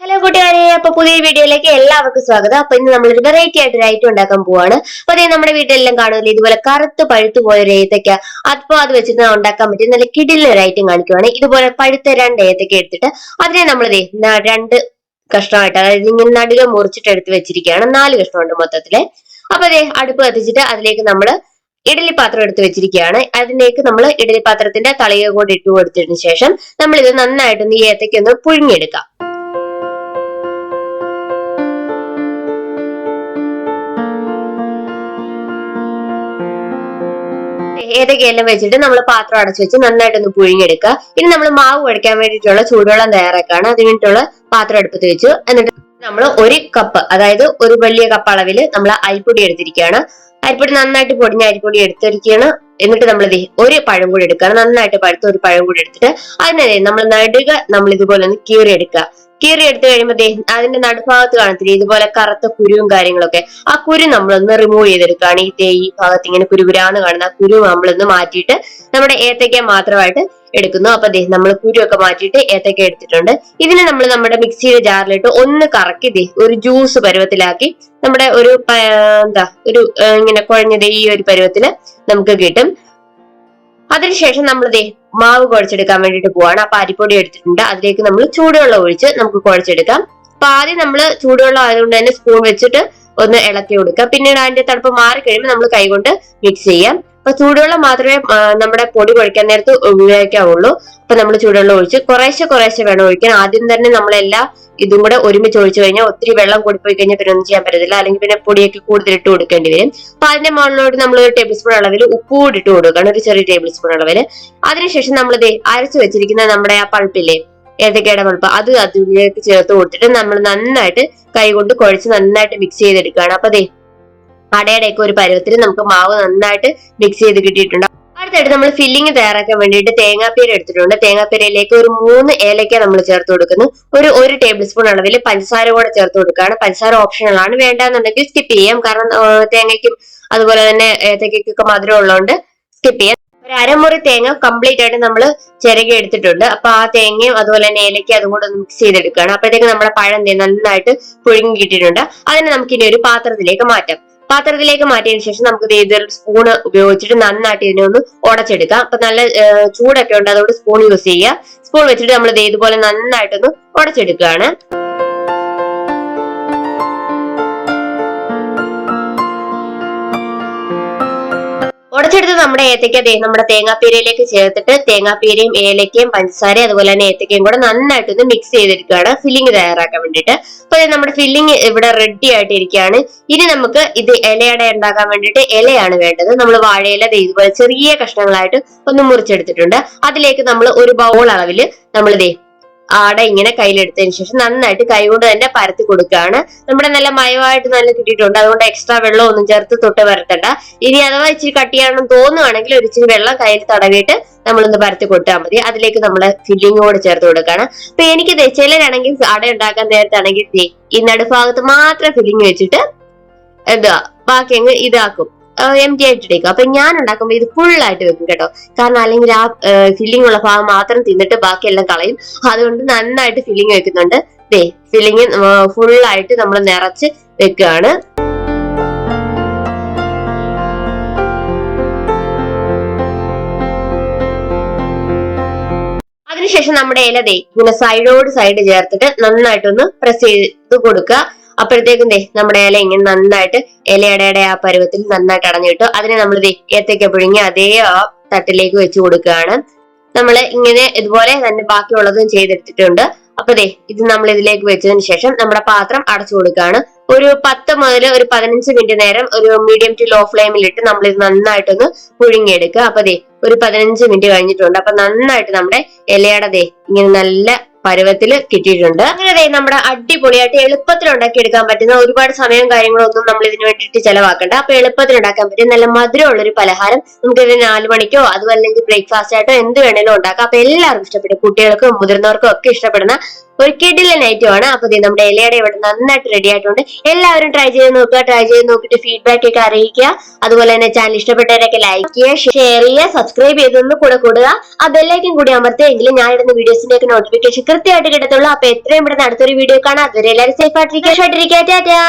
Hello കൂട്ടുകാരെ അപ്പൊ പുതിയ വീഡിയോയിലേക്ക് എല്ലാവർക്കും സ്വാഗതം. അപ്പൊ ഇന്ന് നമ്മളൊരു വെറൈറ്റി ആയിട്ട് ഒരു ഐറ്റം ഉണ്ടാക്കാൻ പോവാണ്. അപ്പൊ അതേ നമ്മുടെ വീട്ടിലെല്ലാം കാണുമല്ലോ ഇതുപോലെ കറുത്ത് പഴുത്തു പോയ ഒരു ഏത്തക്ക അപ്പൊ അത് വെച്ചിട്ട് ഉണ്ടാക്കാൻ പറ്റിയ നല്ല കിടിലെ ഒരു ഐറ്റം കാണിക്കുവാണ്. ഇതുപോലെ പഴുത്ത രണ്ട് ഏത്തക്ക എടുത്തിട്ട് അതിനെ നമ്മളിതേ രണ്ട് കഷ്ണമായിട്ട് അതായത് ഇങ്ങനെ നടുക മുറിച്ചിട്ട് എടുത്ത് വെച്ചിരിക്കുകയാണ്. നാല് കഷ്ണമുണ്ട് മൊത്തത്തിൽ. അപ്പൊ അതേ അടുപ്പ് കത്തിച്ചിട്ട് അതിലേക്ക് നമ്മൾ ഇഡലി പാത്രം എടുത്ത് വെച്ചിരിക്കുകയാണ്. അതിലേക്ക് നമ്മൾ ഇഡലി പാത്രത്തിന്റെ തളിക കൂടി ഇട്ട് കൊടുത്തതിന് ശേഷം നമ്മൾ ഇത് നന്നായിട്ടൊന്ന് ഈ ഏത്തക്കൊന്ന് ഒന്ന് പുഴുങ്ങിയെടുക്കാം ഏതൊക്കെയെല്ലാം വെച്ചിട്ട് നമ്മൾ പാത്രം അടച്ചു വെച്ച് നന്നായിട്ടൊന്ന് പുഴുങ്ങിയെടുക്കുക. ഇനി നമ്മൾ മാവ് കുഴയ്ക്കാൻ വേണ്ടിയിട്ടുള്ള ചൂടുവെള്ളം തയ്യാറാക്കുകയാണ്. അതിന് വേണ്ടിയിട്ടുള്ള പാത്രം അടുപ്പത്ത് വെച്ചു. എന്നിട്ട് നമ്മൾ ഒരു കപ്പ് അതായത് ഒരു വലിയ കപ്പ് അളവിൽ നമ്മൾ അരിപ്പൊടി എടുത്തിരിക്കുകയാണ്. അരിപ്പൊടി നന്നായിട്ട് പൊടിഞ്ഞ അരിപ്പൊടി എടുത്തിരിക്കുകയാണ്. എന്നിട്ട് നമ്മൾ ഒരു പഴം കൂടി എടുക്കുകയാണ്. നന്നായിട്ട് പഴുത്ത ഒരു പഴം കൂടി എടുത്തിട്ട് അതിനെ നമ്മൾ നടുക നമ്മൾ ഇതുപോലെ ഒന്ന് കീറി എടുക്കുക കീറി എടുത്തു കഴിയുമ്പോൾ അതിന്റെ നടുഭാഗത്ത് കാണത്തില്ലേ? ഇതുപോലെ കറുത്ത കുരുവും കാര്യങ്ങളൊക്കെ. ആ കുരു നമ്മളൊന്ന് റിമൂവ് ചെയ്തെടുക്കുകയാണ്. ഈ ഈ ഭാഗത്ത് ഇങ്ങനെ കുരുകുരാന്ന് കാണുന്ന ആ കുരു നമ്മളൊന്ന് മാറ്റിയിട്ട് നമ്മുടെ ഏത്തയ്ക്ക മാത്രമായിട്ട് എടുക്കുന്നു. അപ്പൊ ദേ നമ്മൾ കുരുവൊക്കെ മാറ്റിയിട്ട് ഏത്തയ്ക്ക എടുത്തിട്ടുണ്ട്. ഇതിനെ നമ്മൾ നമ്മുടെ മിക്സിയുടെ ജാറിലിട്ട് ഒന്ന് കറക്കി ദേ ഒരു ജ്യൂസ് പരുവത്തിലാക്കി നമ്മുടെ ഒരു എന്താ ഒരു ഇങ്ങനെ കുഴഞ്ഞത് ഈ ഒരു പരുവത്തിൽ നമുക്ക് കിട്ടും. അതിനുശേഷം നമ്മൾ ദേ മാവ് കുഴച്ചെടുക്കാൻ വേണ്ടിട്ട് പോവാണ്. അപ്പൊ അരിപ്പൊടി എടുത്തിട്ടുണ്ട്. അതിലേക്ക് നമ്മൾ ചൂടുവെള്ളം ഒഴിച്ച് നമുക്ക് കുഴച്ചെടുക്കാം. അപ്പൊ ആദ്യം നമ്മൾ ചൂടുവെള്ളം ആയതുകൊണ്ട് തന്നെ സ്പൂൺ വെച്ചിട്ട് ഒന്ന് ഇളക്കി കൊടുക്കുക പിന്നീട് അതിന്റെ തണുപ്പ് മാറി കഴിയുമ്പോൾ നമ്മൾ കൈകൊണ്ട് മിക്സ് ചെയ്യാം. അപ്പൊ ചൂടുവെള്ളം മാത്രമേ നമ്മുടെ പൊടി കുഴക്കാൻ നേരത്ത് ഉപയോഗിക്കാവുള്ളൂ. അപ്പൊ നമ്മൾ ചൂടുവെള്ളം ഒഴിച്ച് കുറേശ്ശെ കുറേശ്ശെ വേണം ഒഴിക്കാൻ ആദ്യം തന്നെ നമ്മളെല്ലാം ഇതും കൂടെ ഒരുമിച്ച് ഒഴിച്ചു കഴിഞ്ഞാൽ ഒത്തിരി വെള്ളം കൂടി പോയി കഴിഞ്ഞാൽ പിന്നെ ഒന്നും ചെയ്യാൻ പറ്റത്തില്ല. അല്ലെങ്കിൽ പിന്നെ പൊടിയൊക്കെ കൂടുതൽ ഇട്ട് കൊടുക്കേണ്ടി വരും. അപ്പൊ അതിന്റെ മുകളിലോട്ട് നമ്മൾ ഒരു ടേബിൾ സ്പൂൺ അളവിൽ ഉപ്പ് കൂടി ഇട്ട് കൊടുക്കണം ഒരു ചെറിയ ടേബിൾ സ്പൂൺ അളവിൽ അതിനുശേഷം നമ്മൾ ഇത് അരച്ചു വെച്ചിരിക്കുന്ന നമ്മുടെ ആ പൾപ്പില്ലേ ഏത്തക്കയുടെ പൾപ്പ് അത് അതിലേക്ക് ചേർത്ത് കൊടുത്തിട്ട് നമ്മൾ നന്നായിട്ട് കൈ കൊണ്ട് കുഴച്ച് നന്നായിട്ട് മിക്സ് ചെയ്തെടുക്കുകയാണ്. അപ്പൊ ദേ അടയുടെയൊക്കെ ഒരു പരുവത്തിൽ നമുക്ക് മാവ് നന്നായിട്ട് മിക്സ് ചെയ്ത് കിട്ടിയിട്ടുണ്ട്. അടുത്തായിട്ട് നമ്മൾ ഫില്ലിംഗ് തയ്യാറാക്കാൻ വേണ്ടിയിട്ട് തേങ്ങാപ്പീര എടുത്തിട്ടുണ്ട്. തേങ്ങാപ്പീരയിലേക്ക് ഒരു മൂന്ന് ഏലക്ക നമ്മൾ ചേർത്ത് കൊടുക്കുന്നു. ഒരു ഒരു ടേബിൾ സ്പൂൺ അളവിൽ പഞ്ചസാര കൂടെ ചേർത്ത് കൊടുക്കുകയാണ്. പഞ്ചസാര ഓപ്ഷണൽ ആണ്. വേണ്ടാന്നുണ്ടെങ്കിൽ സ്കിപ്പ് ചെയ്യാം. കാരണം തേങ്ങയ്ക്കും അതുപോലെ തന്നെ ഏത്തക്കൊക്കെ മധുരം ഉള്ളതുകൊണ്ട് സ്കിപ്പ് ചെയ്യാം. ഒരു അരമുറി തേങ്ങ കംപ്ലീറ്റ് ആയിട്ട് നമ്മൾ ചിരകി എടുത്തിട്ടുണ്ട്. അപ്പൊ ആ തേങ്ങയും അതുപോലെ തന്നെ ഏലയ്ക്ക് അതും കൂടെ മിക്സ് ചെയ്തെടുക്കുകയാണ്. അപ്പോഴത്തേക്ക് നമ്മുടെ പഴം നന്നായിട്ട് പുഴുങ്ങി കിട്ടിയിട്ടുണ്ട്. അതിനെ നമുക്ക് ഇനി ഒരു പാത്രത്തിലേക്ക് മാറ്റാം. പാത്രത്തിലേക്ക് മാറ്റിയതിനു ശേഷം നമുക്ക് ഇത് സ്പൂണ് ഉപയോഗിച്ചിട്ട് നന്നായിട്ട് ഇതിനെ ഒന്ന് ഉടച്ചെടുക്കാം അപ്പൊ നല്ല ചൂടൊക്കെ ഉണ്ട്. അതുകൊണ്ട് സ്പൂൺ യൂസ് ചെയ്യുക. സ്പൂൺ വെച്ചിട്ട് നമ്മൾ ഇതേതുപോലെ നന്നായിട്ടൊന്ന് ഉടച്ചെടുക്കുകയാണ് ഉടച്ചെടുത്ത് നമ്മുടെ ഏത്തയ്ക്ക ദേ നമ്മുടെ തേങ്ങാപ്പീരയിലേക്ക് ചേർത്തിട്ട് തേങ്ങാപ്പീരയും ഏലക്കയും പഞ്ചസാരയും അതുപോലെ തന്നെ ഏത്തക്കയും കൂടെ നന്നായിട്ട് ഒന്ന് മിക്സ് ചെയ്തെടുക്കുകയാണ്. ഫില്ലിംഗ് തയ്യാറാക്കാൻ വേണ്ടിയിട്ട്. അപ്പൊ നമ്മുടെ ഫില്ലിംഗ് ഇവിടെ റെഡി ആയിട്ട് ഇരിക്കുകയാണ് ഇനി നമുക്ക് ഇത് ഇലയട ഉണ്ടാക്കാൻ വേണ്ടിയിട്ട് ഇലയാണ് വേണ്ടത്. നമ്മൾ വാഴയില ഇതുപോലെ ചെറിയ കഷ്ണങ്ങളായിട്ട് ഒന്ന് മുറിച്ചെടുത്തിട്ടുണ്ട്. അതിലേക്ക് നമ്മൾ ഒരു ബൗൾ അളവിൽ നമ്മൾ ദേ ആട ഇങ്ങനെ കയ്യിലെടുത്തതിന് ശേഷം നന്നായിട്ട് കൈകൊണ്ട് തന്നെ പരത്തി കൊടുക്കുകയാണ്. നമ്മുടെ നല്ല മയമായിട്ട് നല്ല കിട്ടിയിട്ടുണ്ട്. അതുകൊണ്ട് എക്സ്ട്രാ വെള്ളം ഒന്നും ചേർത്ത് തൊട്ട് പരത്തണ്ട ഇനി അഥവാ ഇച്ചിരി കട്ടിയാണെന്ന് തോന്നുവാണെങ്കിൽ ഒരു ഇച്ചിരി വെള്ളം കയ്യിൽ തടവിയിട്ട് നമ്മളൊന്ന് പരത്തി കൊടുത്താൽ മതി. അതിലേക്ക് നമ്മൾ ഫില്ലിംഗ് കൂടെ ചേർത്ത് കൊടുക്കുകയാണ്. അപ്പൊ എനിക്ക് ചിലരാണെങ്കിൽ അട ഉണ്ടാക്കാൻ നേരത്താണെങ്കിൽ ഈ നടുഭാഗത്ത് മാത്രം ഫില്ലിംഗ് വെച്ചിട്ട് എന്താ ബാക്കി അങ്ങ് ഇതാക്കും. എം ടി ആയിട്ട് ഇട്ടേക്കും. അപ്പൊ ഞാൻ ഉണ്ടാക്കുമ്പോൾ ഇത് ഫുൾ ആയിട്ട് വെക്കും കേട്ടോ. കാരണം അല്ലെങ്കിൽ ആ ഫില്ലിംഗ് ഉള്ള ഭാഗം മാത്രം തിന്നിട്ട് ബാക്കിയെല്ലാം കളയും. അതുകൊണ്ട് നന്നായിട്ട് ഫില്ലിംഗ് വെക്കുന്നുണ്ട്. ദേ ഫില്ലിംഗ് ഫുൾ ആയിട്ട് നമ്മൾ നിറച്ച് വെക്കുകയാണ് അതിനുശേഷം നമ്മുടെ ഇല ദേ ഇങ്ങനെ സൈഡോട് സൈഡ് ചേർത്തിട്ട് നന്നായിട്ടൊന്ന് പ്രസ് ചെയ്ത് കൊടുക്കുക. അപ്പോഴത്തേക്കും ദേ നമ്മുടെ ഇല ഇങ്ങനെ നന്നായിട്ട് ഇലയുടെ ആ പരുവത്തിൽ നന്നായിട്ട് അടഞ്ഞു കിട്ടും അതിനെ നമ്മൾ ഏത്തയ്ക്ക പുഴുങ്ങി അതേ ആ തട്ടിലേക്ക് വെച്ച് കൊടുക്കുകയാണ്. നമ്മൾ ഇങ്ങനെ ഇതുപോലെ തന്നെ ബാക്കിയുള്ളതും ചെയ്തെടുത്തിട്ടുണ്ട്. അപ്പൊ ദേ ഇത് നമ്മൾ ഇതിലേക്ക് വെച്ചതിന് ശേഷം നമ്മുടെ പാത്രം അടച്ചു കൊടുക്കുകയാണ്. ഒരു പത്ത് മുതൽ ഒരു പതിനഞ്ച് മിനിറ്റ് നേരം ഒരു മീഡിയം ടു ലോ ഫ്ലെയിമിൽ ഇട്ട് നമ്മൾ ഇത് നന്നായിട്ടൊന്ന് പുഴുങ്ങിയെടുക്കുക. അപ്പൊ ദേ ഒരു പതിനഞ്ച് മിനിറ്റ് കഴിഞ്ഞിട്ടുണ്ട്. അപ്പൊ നന്നായിട്ട് നമ്മുടെ ഇലയുടെ ദേ ഇങ്ങനെ നല്ല പരുവത്തിൽ കിട്ടിയിട്ടുണ്ട്. അങ്ങനെ നമ്മുടെ അടിപൊളിയായിട്ട് എളുപ്പത്തിൽ ഉണ്ടാക്കി എടുക്കാൻ പറ്റുന്ന ഒരുപാട് സമയം കാര്യങ്ങളൊന്നും നമ്മൾ ഇതിന് വേണ്ടിയിട്ട് ചെലവാക്കണ്ട. അപ്പൊ എളുപ്പത്തിൽ ഉണ്ടാക്കാൻ പറ്റും നല്ല മധുരമുള്ള ഒരു പലഹാരം നമുക്ക് ഇത് നാല് മണിക്കോ അതും അല്ലെങ്കിൽ ബ്രേക്ക്ഫാസ്റ്റ് ആയിട്ടോ എന്ത് വേണേലും ഉണ്ടാക്കാം. അപ്പൊ എല്ലാവർക്കും ഇഷ്ടപ്പെടും കുട്ടികൾക്കും മുതിർന്നവർക്കും ഒക്കെ ഇഷ്ടപ്പെടുന്ന ഒരു കിടിലൻ ഐറ്റം ആണ്. അപ്പൊ നമ്മുടെ ഇലയുടെ ഇവിടെ നന്നായിട്ട് റെഡി ആയിട്ടുണ്ട്. എല്ലാവരും ട്രൈ ചെയ്ത് നോക്കുക ട്രൈ ചെയ്ത് നോക്കിയിട്ട് ഫീഡ്ബാക്ക് ഒക്കെ അറിയിക്കുക. അതുപോലെ തന്നെ ചാനൽ ഇഷ്ടപ്പെട്ടവരൊക്കെ ലൈക്ക് ചെയ്യുക ഷെയർ ചെയ്യുക സബ്സ്ക്രൈബ് ചെയ്തൊന്ന് കൂടെ കൂടുക. ആ ബെല്ലൈക്കും കൂടി അമർത്തിയെങ്കിലും ഞാൻ ഇടുന്ന വീഡിയോസിന്റെ ഒക്കെ നോട്ടിഫിക്കേഷൻ കൃത്യമായിട്ട് കിട്ടത്തുള്ളൂ. അപ്പൊ എത്രയും ഇവിടെ അടുത്തൊരു വീഡിയോ കാണാം. അതുവരെ എല്ലാവരും സേഫ് ആയിട്ടിരിക്കുക. ടാറ്റാ.